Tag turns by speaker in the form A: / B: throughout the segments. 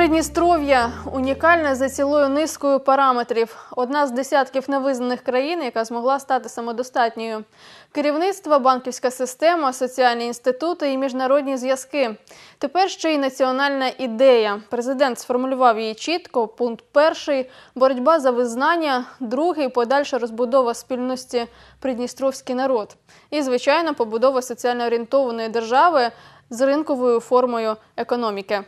A: Придністров'я унікальне за цілою низкою параметрів. Одна з десятків невизнаних країн, яка змогла стати самодостатньою. Керівництво, банківська система, соціальні інститути і міжнародні зв'язки. Тепер ще й національна ідея. Президент сформулював її чітко. Пункт перший боротьба за визнання, другий подальша розбудова спільності Придністровський народ. І, звичайно, побудова соціально орієнтованої держави з ринковою формою економіки.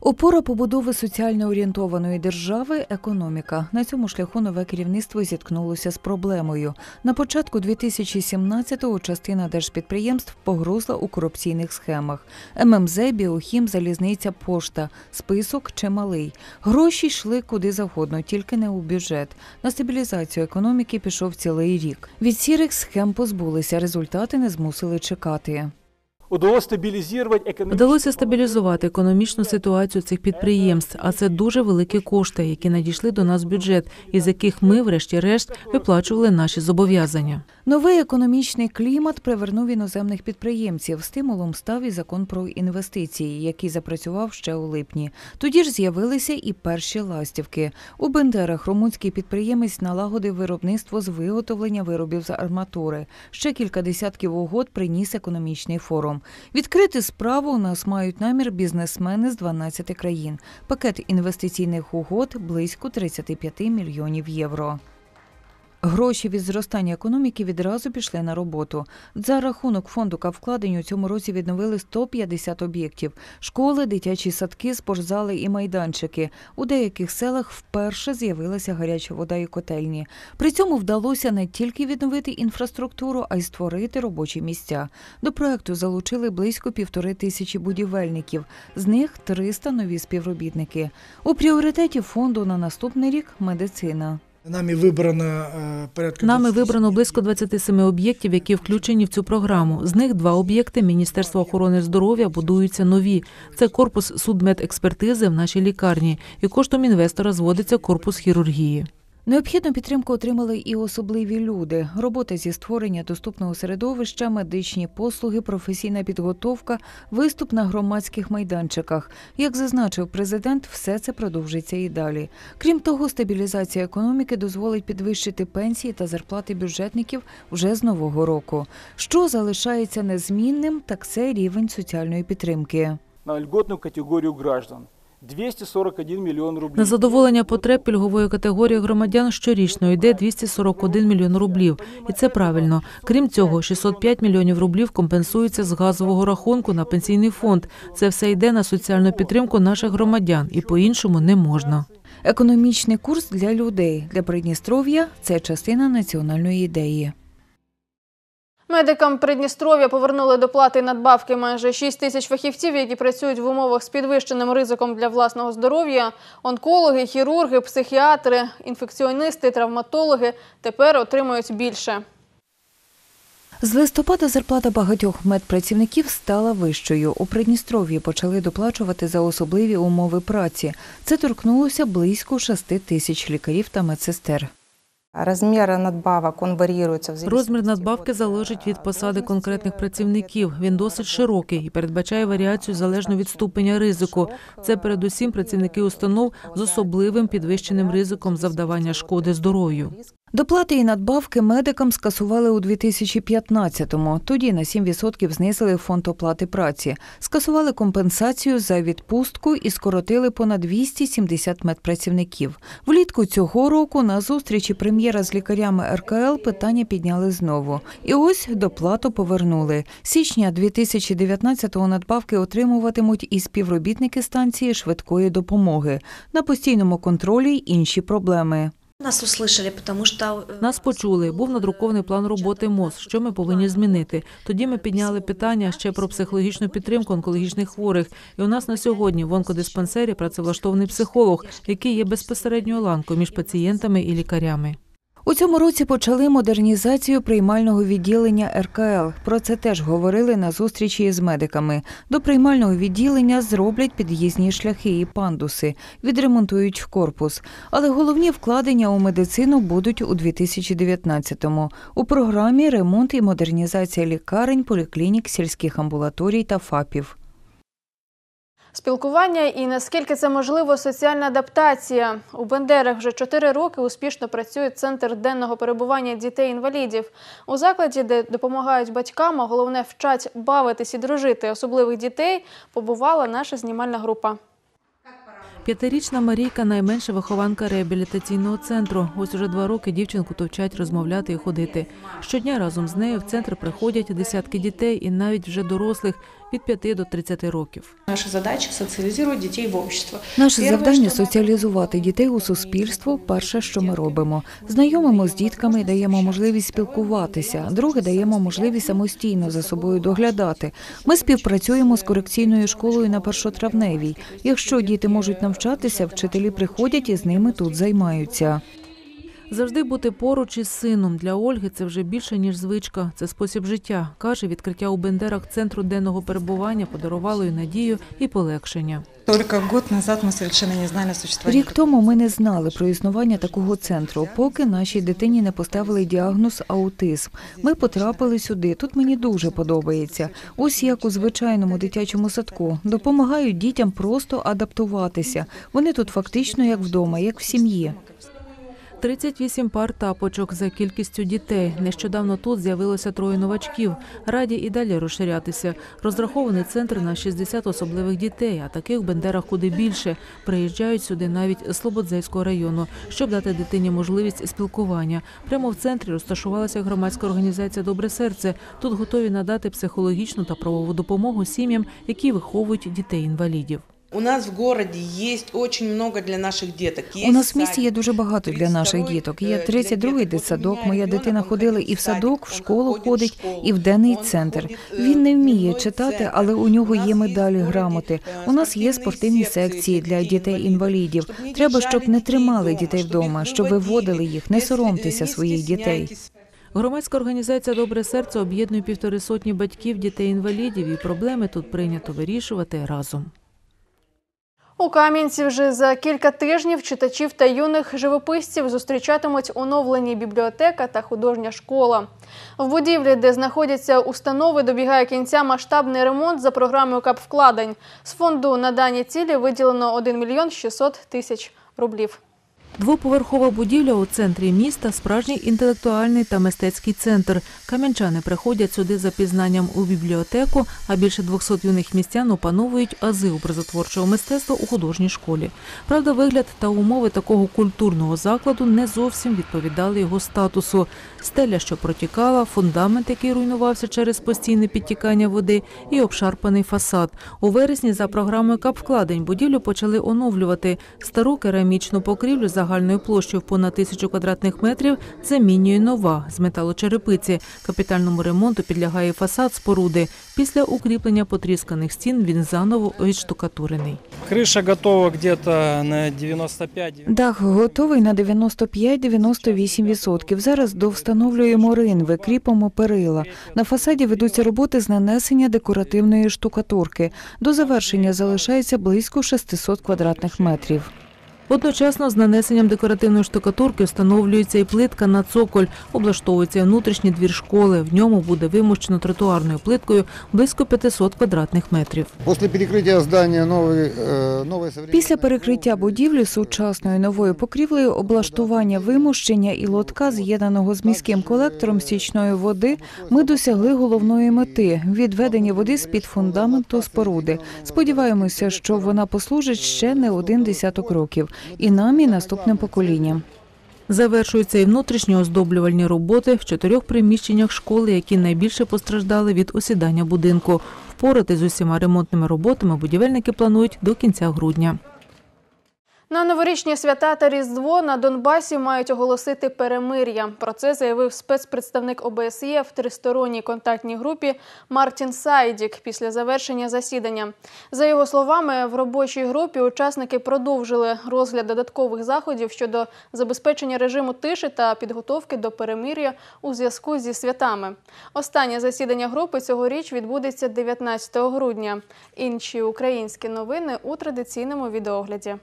B: Опора побудови соціально орієнтованої держави економіка. На цьому шляху нове керівництво зіткнулося з проблемою. На початку 2017-го частина держпідприємств погрузла у корупційних схемах. ММЗ, Біохім, Залізниця, Пошта. Список чималий. Гроші йшли куди завгодно, тільки не у бюджет. На стабілізацію економіки пішов цілий рік. Від сірих схем позбулися, результати не змусили чекати.
C: Вдалося стабілізувати економічну ситуацію цих підприємств, а це дуже великі кошти, які надійшли до нас в бюджет, із яких ми, врешті-решт, виплачували наші зобов'язання.
B: Новий економічний клімат привернув іноземних підприємців. Стимулом став і закон про інвестиції, який запрацював ще у липні. Тоді ж з'явилися і перші ластівки. У Бендерах румунський підприємець налагодив виробництво з виготовлення виробів з арматури. Ще кілька десятків угод приніс економічний форум. Відкрити справу у нас мають намір бізнесмени з 12 країн. Пакет інвестиційних угод близько 35 мільйонів євро. Гроші від зростання економіки відразу пішли на роботу. За рахунок фонду Кавкладень у цьому році відновили 150 об'єктів: школи, дитячі садки, спортзали і майданчики. У деяких селах вперше з'явилася гаряча вода і котельні. При цьому вдалося не тільки відновити інфраструктуру, а й створити робочі місця. До проекту залучили близько півтори тисячі будівельників, з них 300 нові співробітники. У пріоритеті фонду на наступний рік медицина.
D: Нами вибрано е, порядка
C: Нами вибрано близько 27 об'єктів, які включені в цю програму. З них два об'єкти Міністерства охорони здоров'я будуються нові. Це корпус судмедекспертизи в нашій лікарні, і коштом інвестора зводиться корпус хірургії.
B: Необхідну підтримку отримали і особливі люди. Робота зі створення доступного середовища, медичні послуги, професійна підготовка, виступ на громадських майданчиках. Як зазначив президент, все це продовжиться і далі. Крім того, стабілізація економіки дозволить підвищити пенсії та зарплати бюджетників вже з нового року. Що залишається незмінним, так це рівень соціальної підтримки.
E: на льготну категорію граждан 241 мільйон рублів.
C: На задоволення потреб пільгової категорії громадян щорічно йде 241 мільйон рублів, і це правильно. Крім цього, 605 мільйонів рублів компенсується з газового рахунку на пенсійний фонд. Це все йде на соціальну підтримку наших громадян, і по-іншому не можна.
B: Економічний курс для людей для Придністров'я це частина національної ідеї.
A: Медикам Придністров'я повернули до плати надбавки майже 6 тисяч фахівців, які працюють в умовах з підвищеним ризиком для власного здоров'я. Онкологи, хірурги, психіатри, інфекціоністи, травматологи тепер отримують більше.
B: З листопада зарплата багатьох медпрацівників стала вищою. У Придністров'ї почали доплачувати за особливі умови праці. Це торкнулося близько 6 тисяч лікарів та медсестер.
F: Размер надбавок он варіюється в
C: Розмір надбавки залежить від посади конкретних
F: э,
C: працівників. Він досить широкий і передбачає варіацію залежно від ступеня ризику. Це передусім працівники установ з особливим підвищеним ризиком завдавання шкоди здоров'ю.
B: Доплати і надбавки медикам скасували у 2015-му. Тоді на 7% знизили фонд оплати праці, скасували компенсацію за відпустку і скоротили понад 270 медпрацівників. Влітку цього року на зустрічі прем'єра з лікарями РКЛ питання підняли знову. І ось доплату повернули. З Січня 2019-го надбавки отримуватимуть і співробітники станції швидкої допомоги. На постійному контролі й інші проблеми.
G: Нас услышали, потому что э,
C: Нас почули. Був надрукований план роботи МОЗ. Що ми повинні змінити? Тоді ми підняли питання ще про психологічну підтримку онкологічних хворих. І у нас на сьогодні в онкодиспансері працевлаштований психолог, який є безпосередньою ланкою між пацієнтами і лікарями.
B: У цьому році почали модернізацію приймального відділення РКЛ. Про це теж говорили на зустрічі з медиками. До приймального відділення зроблять під'їзні шляхи і пандуси, відремонтують корпус. Але головні вкладення у медицину будуть у 2019-му. У програмі ремонт і модернізація лікарень, поліклінік, сільських амбулаторій та ФАПів.
A: Спілкування і наскільки це можливо соціальна адаптація. У Бендерах вже 4 роки успішно працює центр денного перебування дітей-інвалідів. У закладі, де допомагають батькам, а головне вчать бавитись і дружити особливих дітей, побувала наша знімальна група.
C: П'ятирічна Марійка найменша вихованка реабілітаційного центру. Ось уже два роки дівчинку то вчать розмовляти і ходити. Щодня разом з нею в центр приходять десятки дітей і навіть вже дорослих від 5 до 30 років.
H: Наша задача социализировать детей в общество.
B: Наше завдання соціалізувати дітей у суспільство. Перше, що ми робимо, знайомимо з дітками, даємо можливість спілкуватися. Друге, даємо можливість самостійно за собою доглядати. Ми співпрацюємо з корекційною школою на першотравневій. Якщо діти можуть навчатися, вчителі приходять і з ними тут займаються.
C: Завжди бути поруч із сином для Ольги це вже більше ніж звичка. Це спосіб життя. каже, відкриття у Бендерах центру денного перебування подарувало й надію і полегшення.
I: Только год назад мы совершенно не знали о.
B: Рік тому ми не знали про існування такого центру, поки нашій дитині не поставили діагноз аутизм. Ми потрапили сюди. Тут мені дуже подобається. Ось як у звичайному дитячому садку допомагають дітям просто адаптуватися. Вони тут фактично як вдома, як в сім'ї.
C: 38 пар тапочок за кількістю дітей. Нещодавно тут з'явилося троє новачків. Раді і далі розширятися. Розрахований центр на 60 особливих дітей, а таких в Бендерах куди більше. Приїжджають сюди навіть з Слободзейського району, щоб дати дитині можливість спілкування. Прямо в центрі розташувалася громадська організація Добре серце. Тут готові надати психологічну та правову допомогу сім'ям, які виховують дітей-інвалідів.
J: У нас в городе есть очень много для наших деток.
B: У нас в місті є дуже багато для наших діток. Є 32-й дитсадок. Моя дитина ходила і в садок, в школу ходить, і в денний центр. Він не вміє читати, але у нього є медалі, грамоти. У нас є спортивні секції для дітей-інвалідів. Треба, щоб не тримали дітей вдома, щоб виводили їх. Не соромтеся своїх дітей.
C: Громадська організація Добре серце об'єднує півтори сотні батьків дітей-інвалідів, і проблеми тут прийнято вирішувати разом.
A: У Кам'янці вже за кілька тижнів читачів та юних живописців зустрічатимуть оновлені бібліотека та художня школа. В будівлі, де знаходяться установи, добігає кінця масштабний ремонт за програмою капвкладень. З фонду на дані цілі виділено 1 мільйон 600 тисяч рублів.
C: Двоповерхова будівля у центрі міста справжній інтелектуальний та мистецький центр. Кам'янчани приходять сюди за пізнанням у бібліотеку, а більше 200 юних містян опановують ази образотворчого мистецтва у художній школі. Правда, вигляд та умови такого культурного закладу не зовсім відповідали його статусу. Стеля, що протікала, фундамент, який руйнувався через постійне підтікання води, і обшарпаний фасад. У вересні за програмою капвкладень будівлю почали оновлювати. Стару керамічну покрівлю загальною площею в понад тисячу квадратних метрів замінює нова з металочерепиці. Капітальному ремонту підлягає фасад споруди. Після укріплення потрісканих стін він заново відштукатурений.
E: Крыша готова где-то на 95
B: Дах готовий на 95-98%. Зараз довстановлюємо ринви, кріпимо перила. На фасаді ведуться роботи з нанесення декоративної штукатурки. До завершення залишається близько 600 квадратних метрів.
C: Одночасно з нанесенням декоративної штукатурки встановлюється і плитка на цоколь, облаштовується внутрішній двір школи. В ньому буде вимощено тротуарною плиткою близько 500 квадратних метрів.
K: После перекрытия здания новой,
B: Після перекриття будівлі сучасною новою покрівлею, облаштування вимощення і лотка, з'єднаного з міським колектором стічної води, ми досягли головної мети відведення води з під фундаменту споруди. Сподіваємося, що вона послужить ще не один десяток років і нам, і наступним поколінням.
C: Завершуються і внутрішні оздоблювальні роботи в чотирьох приміщеннях школи, які найбільше постраждали від осідання будинку. Впорати з усіма ремонтними роботами будівельники планують до кінця грудня.
A: На новорічні свята та Різдво на Донбасі мають оголосити перемир'я. Про це заявив спецпредставник ОБСЄ в тристоронній контактній групі Мартін Сайдік після завершення засідання. За його словами, в робочій групі учасники продовжили розгляд додаткових заходів щодо забезпечення режиму тиші та підготовки до перемир'я у зв'язку зі святами. Останнє засідання групи цьогоріч відбудеться 19 грудня. Інші українські новини у традиційному відеогляді.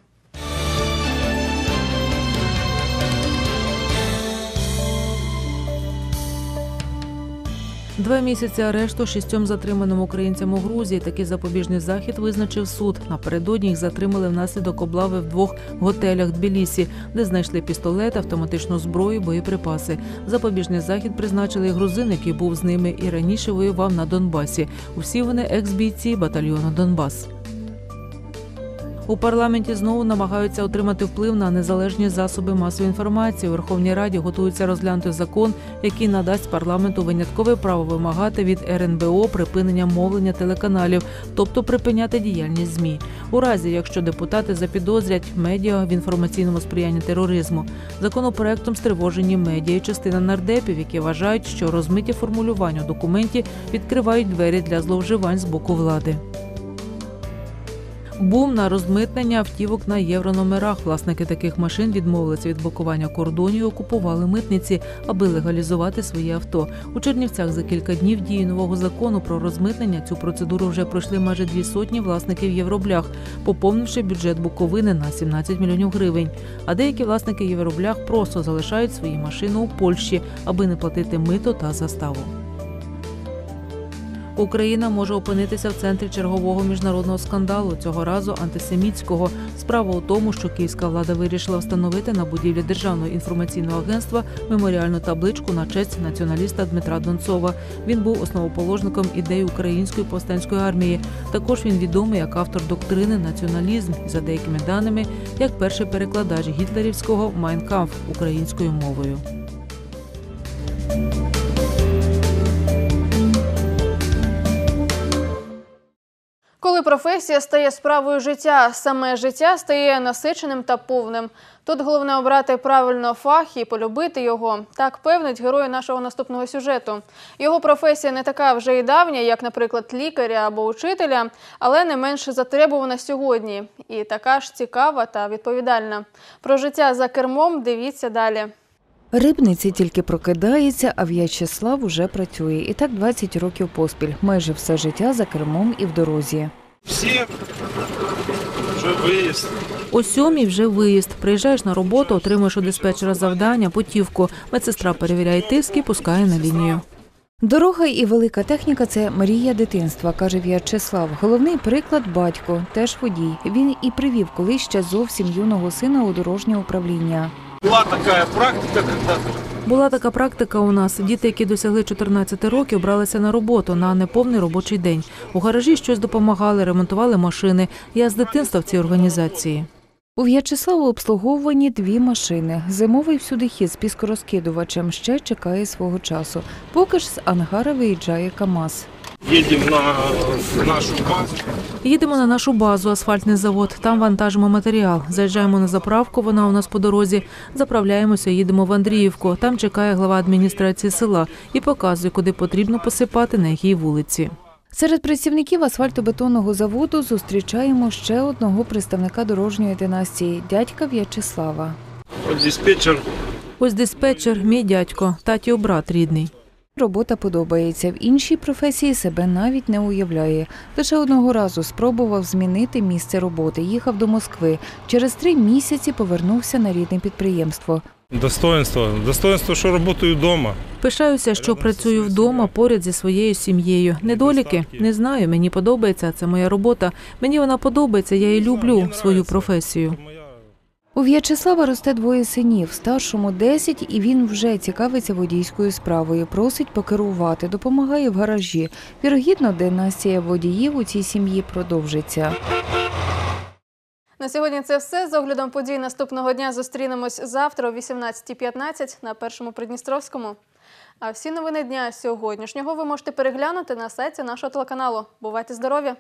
C: Два місяці арешту шістьом затриманим українцям у Грузії. Такий запобіжний захід визначив суд. Напередодні їх затримали внаслідок облави в двох готелях Тбілісі, де знайшли пістолет, автоматичну зброю, боєприпаси. Запобіжний захід призначили грузин, який був з ними і раніше воював на Донбасі. Усі вони екс-бійці батальйону Донбас. У парламенті знову намагаються отримати вплив на незалежні засоби масової інформації. У Верховній Раді готуються розглянути закон, який надасть парламенту виняткове право вимагати від РНБО припинення мовлення телеканалів, тобто припиняти діяльність змі. У разі, якщо депутати запідозрять медіа в інформаційному сприянні тероризму, законопроектом стривожені медіа і частина нардепів, які вважають, що розмиті формулювання у документі відкривають двері для зловживань з боку влади. Бум на розмитнення автівок на єврономерах. Власники таких машин відмовилися від блокування кордонів окупували митниці, аби легалізувати свої авто. У Чернівцях за кілька днів дії нового закону про розмитнення цю процедуру вже пройшли майже дві сотні власників євроблях, поповнивши бюджет Буковини на 17 мільйонів гривень. А деякі власники євроблях просто залишають свої машини у Польщі, аби не платити мито та заставу. Україна може опинитися в центрі чергового міжнародного скандалу цього разу антисемітського. Справа у тому, що київська влада вирішила встановити на будівлі державного інформаційного агентства меморіальну табличку на честь націоналіста Дмитра Донцова. Він був основоположником ідей української повстанської армії. Також він відомий як автор доктрини націоналізм за деякими даними як перший перекладач гітлерівського Майнкамф українською мовою.
A: Коли професія стає справою життя, саме життя стає насиченим та повним. Тут головне обрати правильно фах і полюбити його. Так певнить герой нашого наступного сюжету. Його професія не така вже й давня, як, наприклад, лікаря або учителя, але не менш затребувана сьогодні. І така ж цікава та відповідальна. Про життя за кермом дивіться далі.
B: Рибниці тільки прокидається, а В'ячеслав уже працює. І так 20 років поспіль. Майже все життя за кермом і в дорозі.
L: Всі вже виїзд.
C: О сьомій вже виїзд. Приїжджаєш на роботу, отримуєш у диспетчера завдання, путівку. Медсестра перевіряє тиск і пускає на лінію.
B: Дорога і велика техніка це мрія дитинства, каже В'ячеслав. Головний приклад батько, теж водій. Він і привів колись ще зовсім юного сина у дорожнє управління.
L: Була така практика, коли
C: Була така практика у нас. Діти, які досягли 14 років, бралися на роботу на неповний робочий день. У гаражі щось допомагали, ремонтували машини. Я з дитинства в цій організації.
B: У В'ячеславу обслуговувані дві машини. Зимовий всюдихід з піскорозкидувачем ще чекає свого часу. Поки ж з ангара виїжджає КАМАЗ.
L: Їдемо на нашу базу.
C: Їдемо на нашу базу, асфальтний завод. Там вантажимо матеріал. Заїжджаємо на заправку. Вона у нас по дорозі. Заправляємося, їдемо в Андріївку. Там чекає глава адміністрації села і показує, куди потрібно посипати на якій вулиці.
B: Серед працівників асфальтобетонного заводу зустрічаємо ще одного представника дорожньої династії дядька В'ячеслава.
L: От диспетчер
C: Ось диспетчер, мій дядько, татів брат рідний.
B: Робота подобається. В іншій професії себе навіть не уявляє. Лише одного разу спробував змінити місце роботи. Їхав до Москви. Через три місяці повернувся на рідне підприємство.
L: достоинство. Достоинство, що працюю вдома.
C: Пишаюся, що працюю вдома поряд зі своєю сім'єю. Недоліки не знаю. Мені подобається. Це моя робота. Мені вона подобається. Я і люблю свою професію.
B: У В'ячеслава росте двоє синів, старшому 10, і він вже цікавиться водійською справою. Просить покерувати, допомагає в гаражі. Вірогідно, династія водіїв у цій сім'ї продовжиться.
A: На сьогодні це все. З оглядом подій наступного дня зустрінемось завтра о 18.15 на першому Придністровському. А всі новини дня сьогоднішнього ви можете переглянути на сайті нашого телеканалу. Бувайте здорові!